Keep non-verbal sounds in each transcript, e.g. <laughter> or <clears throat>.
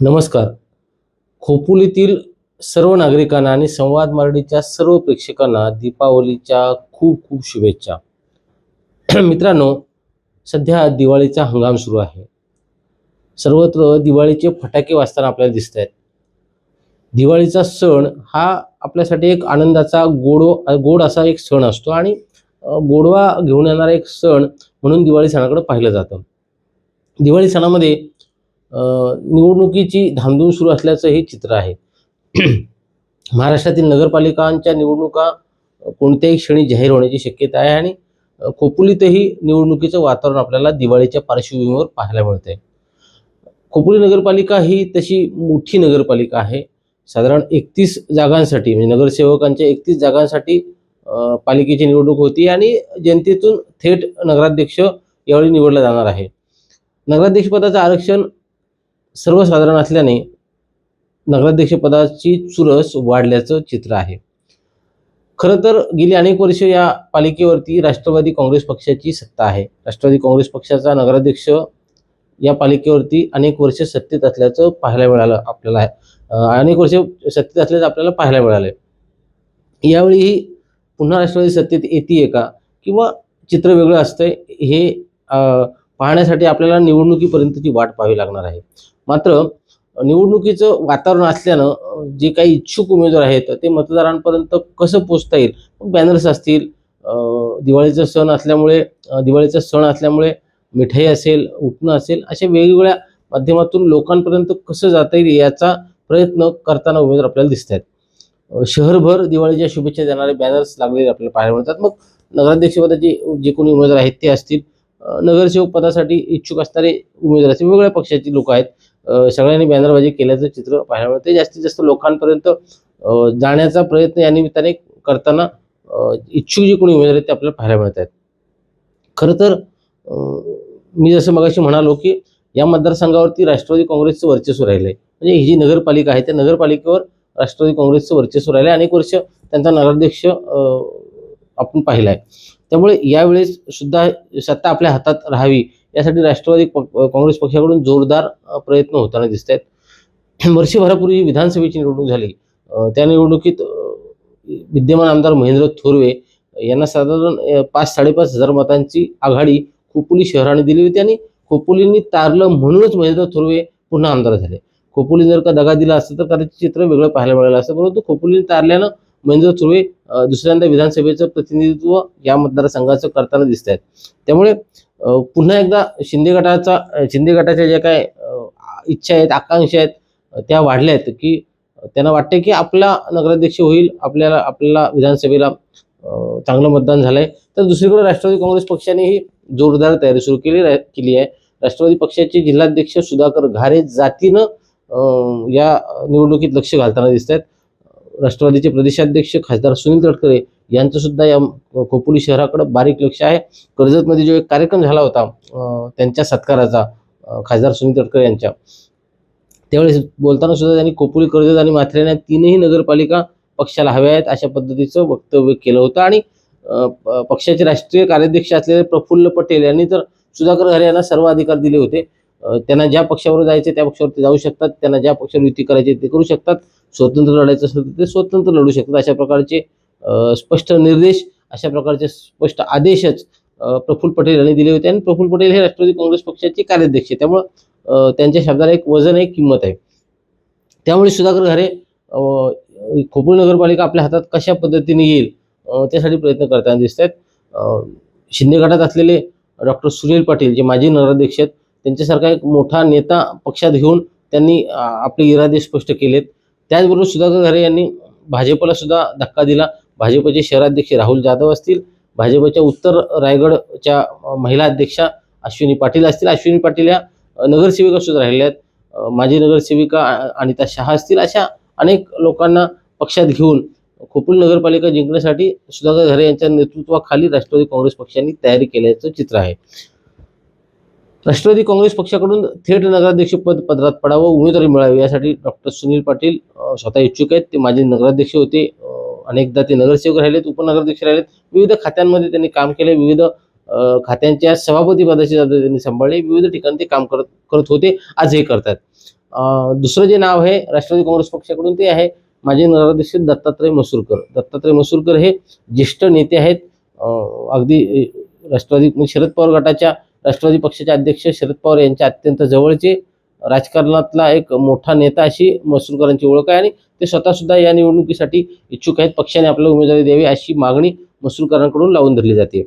नमस्कार. खोपोलीतील सर्व नागरिकांना आणि संवाद मराठीच्या सर्व प्रेक्षकांना दीपावलीच्या खूप खूप शुभेच्छा. <clears throat> मित्रांनो सध्या दिवाळीचा हंगाम सुरू आहे. सर्वत्र दिवाळीचे फटाके वाजताना आपल्याला दिसत आहेत दिवाळीचा सण हा आपल्यासाठी एक आनंदाचा गोडो गोड असा एक सण असतो आणि गोडवा घेऊन येणारा एक सण म्हणून दिवाळी सणाकडे पाहिलं जातं. दिवाळी सणामध्ये निवडणुकीची धामधूम सुरू असल्याचं हे चित्र आहे. <clears throat> महाराष्ट्रातील नगरपालिकांच्या निवडणुका कोणत्याही क्षणी जाहीर होण्याची शक्यता आहे आणि खोपोलीतही निवडणुकीचं वातावरण आपल्याला दिवाळीच्या पार्श्वभूमीवर पाहायला मिळतंय. खोपोली नगरपालिका ही तशी मोठी नगरपालिका आहे. साधारण एकतीस जागांसाठी म्हणजे नगरसेवकांच्या एकतीस जागांसाठी पालिकेची निवडणूक होती आणि जनतेतून थेट नगराध्यक्ष यावेळी निवडला जाणार आहे. नगराध्यक्षपदाचं आरक्षण सर्वसाधारण असल्याने नगराध्यक्षपदाची चुरस वाढल्याचं चित्र आहे. खरं तर गेली अनेक वर्ष या पालिकेवरती राष्ट्रवादी काँग्रेस पक्षाची सत्ता आहे. राष्ट्रवादी काँग्रेस पक्षाचा नगराध्यक्ष या पालिकेवरती अनेक वर्ष सत्तेत असल्याचं पाहायला मिळालं आपल्याला. अनेक वर्ष सत्तेत असल्याचं आपल्याला पाहायला मिळालं यावेळीही पुन्हा राष्ट्रवादी सत्तेत येते का? किंवा चित्र वेगळं असतंय हे पाहण्यासाठी आपल्याला निवडणुकीपर्यंतची वाट पाहावी लागणार आहे. मात्र निवडणुकीचं वातावरण असल्यानं जे काही इच्छुक उमेदवार आहेत ते मतदारांपर्यंत कसं पोचता येईल? बॅनर्स असतील दिवाळीचा सण असल्यामुळे दिवाळीचा सण असल्यामुळे मिठाई असेल उठणं असेल अशा वेगवेगळ्या माध्यमातून लोकांपर्यंत कसं जाता येईल याचा प्रयत्न करताना उमेदवार आपल्याला दिसत आहेत शहरभर दिवाळीच्या शुभेच्छा देणारे बॅनर्स लागलेले आपल्याला पाहायला मिळतात. मग नगराध्यक्षपदाचे जे कोणी उमेदवार आहेत ते असतील. नगरसेवक पदासाठी इच्छुक असणारे उमेदवार असतील वेगवेगळ्या पक्षाची लोक आहेत. सगळ्यांनी बॅनरबाजी केल्याचं चित्र पाहायला ते जास्तीत जास्त लोकांपर्यंत जाण्याचा प्रयत्न या निमित्ताने करताना इच्छुक जे कोणी उमेदवार आहेत ते आपल्याला पाहायला मिळत आहेत. खरं तर मी जसं मगाशी म्हणालो की या मतदारसंघावरती राष्ट्रवादी काँग्रेसचं वर्चस्व राहिलं आहे म्हणजे ही जी नगरपालिका आहे त्या नगरपालिकेवर राष्ट्रवादी काँग्रेसचं वर्चस्व राहिलं आहे अनेक वर्ष त्यांचा नगराध्यक्ष आपण पाहिला आहे त्यामुळे यावेळेस सुद्धा सत्ता आपल्या हातात राहावी यासाठी राष्ट्रवादी प- काँग्रेस पक्षाकडून जोरदार प्रयत्न होताना दिसत आहेत <clears throat> वर्षभरापूर्वी विधानसभेची निवडणूक झाली. त्या निवडणुकीत विद्यमान आमदार महेंद्र थोरवे यांना साधारण पाच साडेपाच हजार मतांची आघाडी खोपोली शहराने दिली होती आणि खोपोलींनी तारलं म्हणूनच महेंद्र थोरवे पुन्हा आमदार झाले. खोपोली जर का दगा दिला असतं तर कदाचित चित्र वेगळं पाहायला मिळालं असतं परंतु खोपोलीने तारल्यानं महेंद्र थोरवे दुसऱ्यांदा विधानसभेचं प्रतिनिधित्व या मतदारसंघाचं करताना दिसत आहेत त्यामुळे पुन्हा एकदा शिंदे गटाचा शिंदे गटाच्या ज्या काय इच्छा आहेत आकांक्षा आहेत त्या वाढल्या आहेत की त्यांना वाटते की आपला नगराध्यक्ष होईल आपल्याला आपल्याला विधानसभेला चांगलं मतदान झालंय. तर दुसरीकडे राष्ट्रवादी काँग्रेस पक्षानेही जोरदार तयारी सुरू केली केली आहे. राष्ट्रवादी पक्षाचे जिल्हाध्यक्ष सुधाकर घारे जातीनं या निवडणुकीत लक्ष घालताना दिसत आहेत राष्ट्रवादीचे प्रदेशाध्यक्ष खासदार सुनील तटकरे यांचं सुद्धा या खोपोली शहराकडे बारीक लक्ष आहे. कर्जतमध्ये जो एक कार्यक्रम झाला होता त्यांच्या सत्काराचा खासदार सुनील तटकरे यांच्या. त्यावेळेस बोलताना सुद्धा त्यांनी खोपोली कर्जत आणि माथेरान या तीनही नगरपालिका पक्षाला हव्या आहेत अशा पद्धतीचं वक्तव्य केलं होतं. आणि पक्षाचे राष्ट्रीय कार्याध्यक्ष असलेले प्रफुल्ल पटेल यांनी तर सुधाकर घरे यांना सर्व अधिकार दिले होते. त्यांना ज्या पक्षावर जायचे त्या पक्षावर ते जाऊ शकतात. त्यांना ज्या पक्षावर युती करायची ते करू शकतात. स्वतंत्र लढायचं असेल तर ते स्वतंत्र लढू शकतात. अशा प्रकारचे स्पष्ट निर्देश अशा प्रकारचे स्पष्ट आदेशच प्रफुल्ल पटेल यांनी दिले होते. आणि प्रफुल्ल पटेल हे राष्ट्रवादी काँग्रेस पक्षाचे कार्याध्यक्ष त्यामुळं त्यांच्या शब्दाला एक वजन आहे किंमत आहे. त्यामुळे सुधाकर घरे अ, खोपोली नगरपालिका आपल्या हातात कशा पद्धतीने येईल त्यासाठी प्रयत्न करताना दिसत आहेत. शिंदे गटात असलेले डॉक्टर सुनील पाटील जे माजी नगराध्यक्ष आहेत त्यांच्यासारखा एक मोठा नेता पक्षात घेऊन त्यांनी आपले इरादे स्पष्ट केलेत. त्याचबरोबर सुधाकर घरे यांनी भाजपला सुद्धा धक्का दिला. भाजपचे शहराध्यक्ष राहुल जाधव असतील भाजपच्या उत्तर रायगडच्या महिला अध्यक्षा अश्विनी पाटील असतील. अश्विनी पाटील या नगरसेविका सुद्धा राहिल्या आहेत. माजी नगरसेविका अनिता शहा असतील. अशा अनेक लोकांना पक्षात घेऊन खोपोली नगरपालिका जिंकण्यासाठी सुधाकर घरे यांच्या नेतृत्वाखाली राष्ट्रवादी काँग्रेस पक्षाने तयारी केल्याचं चित्र आहे. राष्ट्रवादी काँग्रेस पक्षाकडून थेट नगराध्यक्ष पद पदरात पडावं उमेदवारी मिळावी यासाठी डॉक्टर सुनील पाटील स्वतः इच्छुक आहेत. ते माजी नगराध्यक्ष होते. अनेकदा ते नगरसेवक राहिलेत उपनगराध्यक्ष राहिलेत विविध खात्यांमध्ये त्यांनी काम केले विविध खात्यांच्या सभापती पदाची जबाबदारी त्यांनी सांभाळली विविध ठिकाणी ते काम करत करत होते आजही करतात दुसरं जे नाव आहे राष्ट्रवादी काँग्रेस पक्षाकडून ते आहे माजी नगराध्यक्ष दत्तात्रय मसूरकर. दत्तात्रय मसूरकर हे ज्येष्ठ नेते आहेत. अगदी राष्ट्रवादी म्हणजे शरद पवार गटाच्या राष्ट्रवादी पक्षाचे अध्यक्ष शरद पवार यांच्या अत्यंत जवळचे राजकारणातला एक मोठा नेता अशी मसूरकरांची ओळख आहे आणि ते स्वतःसुद्धा या निवडणुकीसाठी इच्छुक आहेत. पक्षाने आपल्याला उमेदवारी द्यावी अशी मागणी मसूरकरांकडून लावून धरली जाते.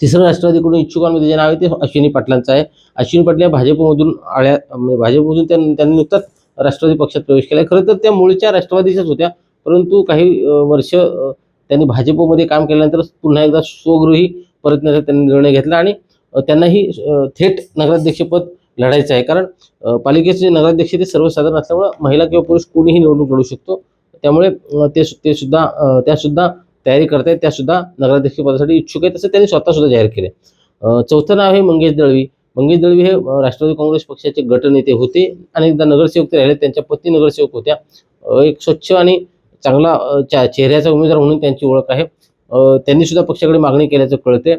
तिसरं राष्ट्रवादीकडून इच्छुकांमध्ये जे नाव आहे ते अश्विनी पाटलांचं आहे. अश्विनी पाटील या भाजपमधून आळ्या म्हणजे भाजपमधून त्यांनी नुकताच राष्ट्रवादी पक्षात प्रवेश केला. खरं तर त्या मूळच्या राष्ट्रवादीच्याच होत्या. परंतु काही वर्ष त्यांनी भाजपमध्ये काम केल्यानंतर पुन्हा एकदा स्वगृही परतण्याचा त्यांनी निर्णय घेतला आणि त्यांनाही थेट नगराध्यक्षपद लढायचं आहे. कारण पालिकेचे नगराध्यक्ष ते सर्वसाधारण असल्यामुळं महिला किंवा पुरुष कोणीही निवडणूक लढू शकतो. त्यामुळे ते ते सुद्धा त्यासुद्धा त्या सुद्धा तयारी करतायत त्या सुद्धा नगराध्यक्ष पदासाठी इच्छुक आहेत. तसं त्यांनी स्वतः सुद्धा जाहीर केले चौथं नाव आहे मंगेश दळवी. मंगेश दळवी हे राष्ट्रवादी काँग्रेस पक्षाचे गटनेते होते. अनेकदा नगरसेवक ते राहिले. त्यांच्या पत्नी नगरसेवक होत्या. एक स्वच्छ आणि चांगला चेहऱ्याचा उमेदवार म्हणून त्यांची ओळख आहे. त्यांनी सुद्धा पक्षाकडे मागणी केल्याचं कळते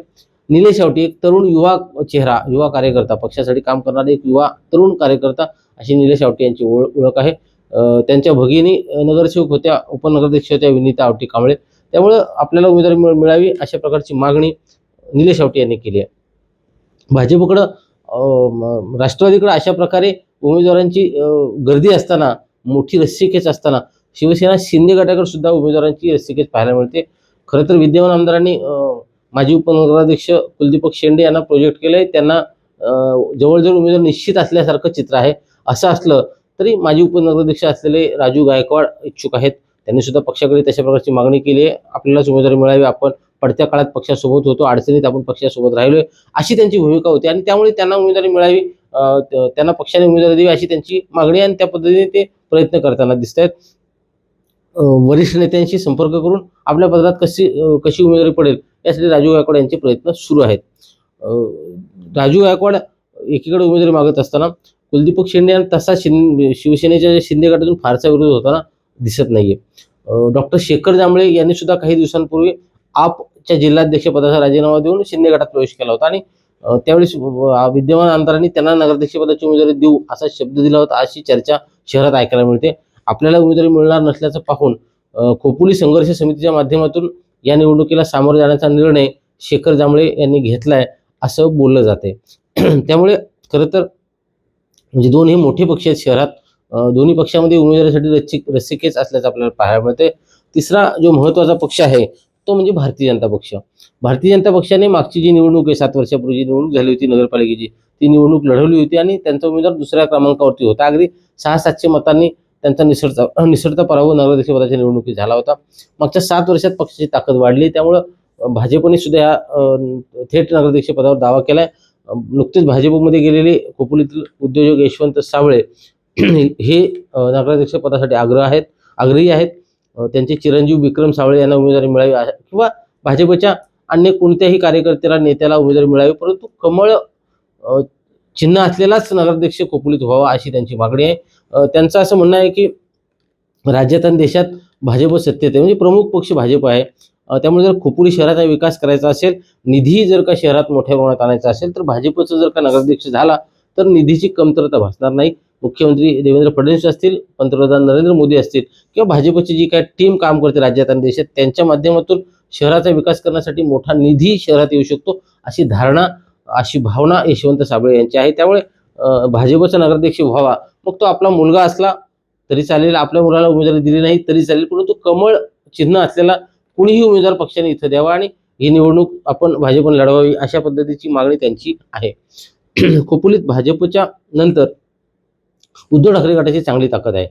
निलेश शेवटी एक तरुण युवा चेहरा युवा कार्यकर्ता पक्षासाठी काम करणारे एक युवा तरुण कार्यकर्ता अशी निलेश शेवटी यांची ओळख ओळख आहे. त्यांच्या भगिनी नगरसेवक होत्या उपनगराध्यक्ष होत्या विनीता आवटी कांबळे. त्यामुळं आपल्याला उमेदवारी मिळ- मिळावी अशा प्रकारची मागणी निलेश आवटी यांनी केली आहे. भाजपकडं राष्ट्रवादीकडं अशा प्रकारे उमेदवारांची गर्दी असताना मोठी रस्सीखेच असताना शिवसेना शिंदे गटाकडे सुद्धा उमेदवारांची रस्सीखेच पाहायला मिळते. खरं तर विद्यमान आमदारांनी माजी उपनगराध्यक्ष कुलदीपक शेंडे यांना प्रोजेक्ट केलंय. त्यांना जवळजवळ उमेदवार निश्चित असल्यासारखं चित्र आहे. असं असलं तरी माजी उपनगराध्यक्ष असलेले राजू गायकवाड इच्छुक आहेत. त्यांनी सुद्धा पक्षाकडे तशा प्रकारची मागणी केली आहे. आपल्यालाच उमेदवारी मिळावी. आपण पडत्या काळात पक्षासोबत होतो. अडचणीत आपण पक्षासोबत राहिलोय. अशी त्यांची भूमिका होती आणि त्यामुळे त्यांना उमेदवारी मिळावी त्यांना पक्षाने उमेदवारी द्यावी अशी त्यांची मागणी आणि त्या पद्धतीने ते प्रयत्न करताना दिसत आहेत वरिष्ठ नेत्यांशी संपर्क करून आपल्या पदात कशी कशी उमेदवारी पडेल यासाठी राजू गायकवाड यांचे प्रयत्न सुरू आहेत. राजू गायकवाड एकीकडे उमेदवारी मागत असताना कुलदीपक शिंदे आणि तसा शिं शिवसेनेच्या शिंदे गटातून फारसा विरोध होताना दिसत नाहीये. डॉक्टर शेखर जांभळे यांनी सुद्धा काही दिवसांपूर्वी आपच्या जिल्हाध्यक्षपदाचा राजीनामा देऊन शिंदे गटात प्रवेश केला होता आणि त्यावेळेस विद्यमान आमदारांनी त्यांना नगराध्यक्षपदाची उमेदवारी देऊ असा शब्द दिला होता अशी चर्चा शहरात ऐकायला मिळते. आपल्याला उमेदवारी मिळणार नसल्याचं पाहून खोपोली संघर्ष समितीच्या माध्यमातून या निवडणुकीला सामोरं जाण्याचा निर्णय शेखर जांभळे यांनी घेतलाय असं बोललं जाते. <clears throat> त्यामुळे खरं तर म्हणजे दोन हे मोठे पक्ष आहेत शहरात. दोन्ही पक्षामध्ये उमेदवारीसाठी रचिक रसिकेच असल्याचं आपल्याला पाहायला मिळते तिसरा जो महत्त्वाचा पक्ष आहे तो म्हणजे भारतीय जनता पक्ष. भारतीय जनता पक्षाने मागची जी निवडणूक आहे सात वर्षापूर्वी जी निवडणूक झाली होती नगरपालिकेची ती निवडणूक लढवली होती आणि त्यांचा उमेदवार दुसऱ्या क्रमांकावरती होता. अगदी सहा सातशे मतांनी त्यांचा निसरता निसरता पराभव नगराध्यक्षपदाच्या निवडणुकीत झाला होता. मागच्या सात वर्षात पक्षाची ताकद वाढली त्यामुळं भाजपने सुद्धा या थेट नगराध्यक्ष पदावर दावा केलाय. नुकतेच भाजपमध्ये गेलेले कोपुलीतील उद्योजक यशवंत सावळे <clears throat> हे नगराध्यक्ष पदासाठी आग्रह आहेत आग्रही आहेत. त्यांचे चिरंजीव विक्रम सावळे यांना उमेदवारी मिळावी किंवा भाजपच्या अन्य कोणत्याही कार्यकर्त्याला नेत्याला उमेदवारी मिळावी परंतु कमळ चिन्ह असलेलाच नगराध्यक्ष कोपुलीत व्हावा अशी त्यांची मागणी आहे. त्यांचं असं म्हणणं आहे की राज्यात आणि देशात भाजप सत्तेत आहे. म्हणजे प्रमुख पक्ष भाजप आहे. त्यामुळे जर खोपोली शहराचा विकास करायचा असेल निधी जर का शहरात मोठ्या प्रमाणात आणायचा असेल तर भाजपचं जर का नगराध्यक्ष झाला तर निधीची कमतरता भासणार नाही. मुख्यमंत्री देवेंद्र फडणवीस असतील पंतप्रधान नरेंद्र मोदी असतील किंवा भाजपची जी काय टीम काम करते राज्यात आणि देशात त्यांच्या माध्यमातून शहराचा विकास करण्यासाठी मोठा निधी शहरात येऊ शकतो अशी धारणा अशी भावना यशवंत साबळे यांची आहे. त्यामुळे भाजपचा नगराध्यक्ष व्हावा मग तो आपला मुलगा असला तरी चालेल आपल्या मुलाला उमेदवारी दिली नाही तरी चालेल परंतु कमळ चिन्ह असलेला कुणीही उमेदवार पक्षाने इथं द्यावा आणि ही निवडणूक आपण भाजपने लढवावी अशा पद्धतीची मागणी त्यांची आहे. <clears throat> खोपोलीत भाजपच्या नंतर उद्धव ठाकरे गटाची चांगली ताकद आहे.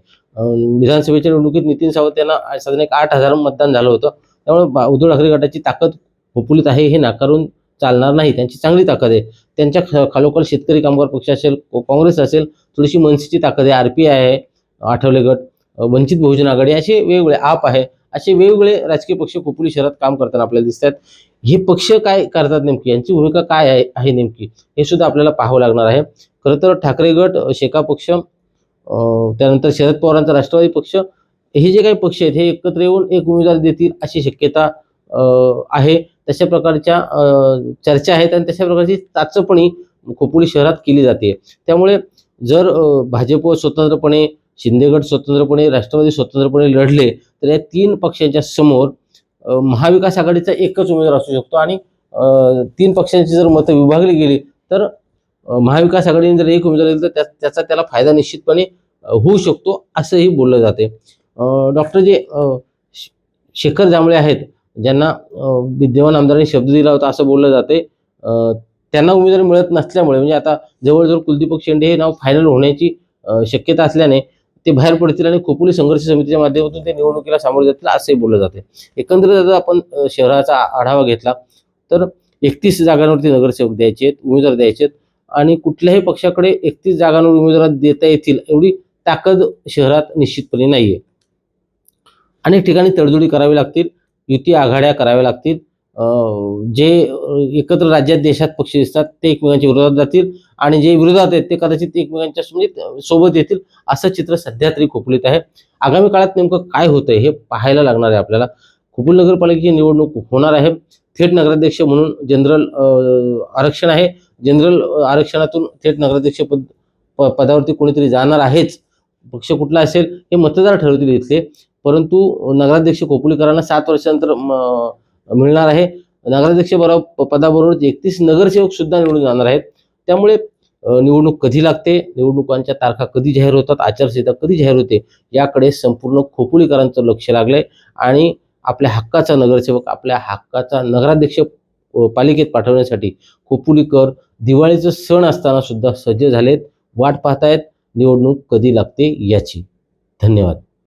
विधानसभेच्या निवडणुकीत नितीन सावंत यांना साधारण एक आठ हजार मतदान झालं होतं. त्यामुळे बा- उद्धव ठाकरे गटाची ताकद खोपोलीत आहे हे नाकारून चालणार नाही. त्यांची चांगली ताकद आहे. त्यांच्या ख- खालोखाल शेतकरी कामगार पक्ष असेल काँग्रेस असेल थोडीशी मनसेची ताकद आहे. आर पी आय आहे आठवले गट वंचित बहुजन आघाडी असे वेगवेगळे आप आहे. असे वेगवेगळे राजकीय पक्ष खोपोली शहरात काम करताना आपल्याला दिसतात हे पक्ष काय करतात नेमकी? यांची भूमिका काय आहे आहे नेमकी? हे सुद्धा आपल्याला पाहावं लागणार आहे. खरं तर ठाकरे गट शेका पक्ष त्यानंतर शरद पवारांचा राष्ट्रवादी पक्ष हे जे काही पक्ष आहेत हे एकत्र येऊन एक उमेदवार देतील अशी शक्यता आहे. तशा प्रकारच्या चर्चा आहेत आणि तशा प्रकारची चाचपणी खोपोली शहरात केली जाते. त्यामुळे जर भाजप स्वतंत्रपणे शिंदेगड स्वतंत्रपणे राष्ट्रवादी स्वतंत्रपणे लढले तर या तीन पक्षांच्या समोर महाविकास आघाडीचा एकच उमेदवार असू शकतो आणि तीन पक्षांची जर मतं विभागली गेली तर महाविकास आघाडीने जर एक उमेदवार दिला तर त्या- त्याचा त्याला फायदा निश्चितपणे होऊ शकतो असंही बोललं जाते. डॉक्टर जे शेखर जांभळे आहेत ज्यांना विद्यमान आमदारांनी शब्द दिला होता असं बोललं जाते. त्यांना उमेदवारी मिळत नसल्यामुळे म्हणजे आता जवळजवळ कुलदीपक शेंडे हे नाव फायनल होण्याची शक्यता असल्याने ते बाहेर पडतील आणि खोपोली संघर्ष समितीच्या माध्यमातून ते निवडणुकीला सामोरे जातील असंही बोललं जाते. एकंदरीत जर आपण शहराचा आढावा घेतला तर एकतीस जागांवरती नगरसेवक द्यायचे आहेत उमेदवार द्यायचे आहेत आणि कुठल्याही पक्षाकडे एकतीस जागांवर उमेदवार देता येतील एवढी ताकद शहरात निश्चितपणे नाही आहे अनेक ठिकाणी तडजोडी करावी लागतील युती आघाड्या कराव्या लागतील. जे एकत्र राज्यात देशात पक्ष दिसतात ते एकमेकांच्या विरोधात जातील आणि जे विरोधात आहेत ते कदाचित एकमेकांच्या म्हणजे सोबत येतील असं चित्र सध्या तरी खोपलीत आहे. आगामी काळात नेमकं काय होतंय हे पाहायला लागणार आहे आपल्याला. खोपोली नगरपालिकेची निवडणूक होणार आहे. थेट नगराध्यक्ष म्हणून जनरल आरक्षण आहे. जनरल आरक्षणातून थेट नगराध्यक्ष पद प- पदावरती कोणीतरी जाणार आहेच. पक्ष कुठला असेल हे मतदार ठरवतील इथले. परंतु नगराध्यक्ष कोपुलीकरांना सात वर्षानंतर म- मिळणार आहे. नगराध्यक्ष बरोबर पदाबरोबर एकतीस नगरसेवक सुद्धा निवडून जाणार आहेत. त्यामुळे निवडणूक कधी लागते? निवडणुकांच्या तारखा कधी जाहीर होतात? आचारसंहिता कधी जाहीर होते? याकडे संपूर्ण खोपोलीकरांचं लक्ष लागलंय. आणि आपल्या हक्काचा नगरसेवक आपल्या हक्काचा नगराध्यक्ष पालिकेत पाठवण्यासाठी खोपोलीकर दिवाळीचं सण असताना सुद्धा सज्ज झालेत. वाट पाहतायत निवडणूक कधी लागते याची. धन्यवाद.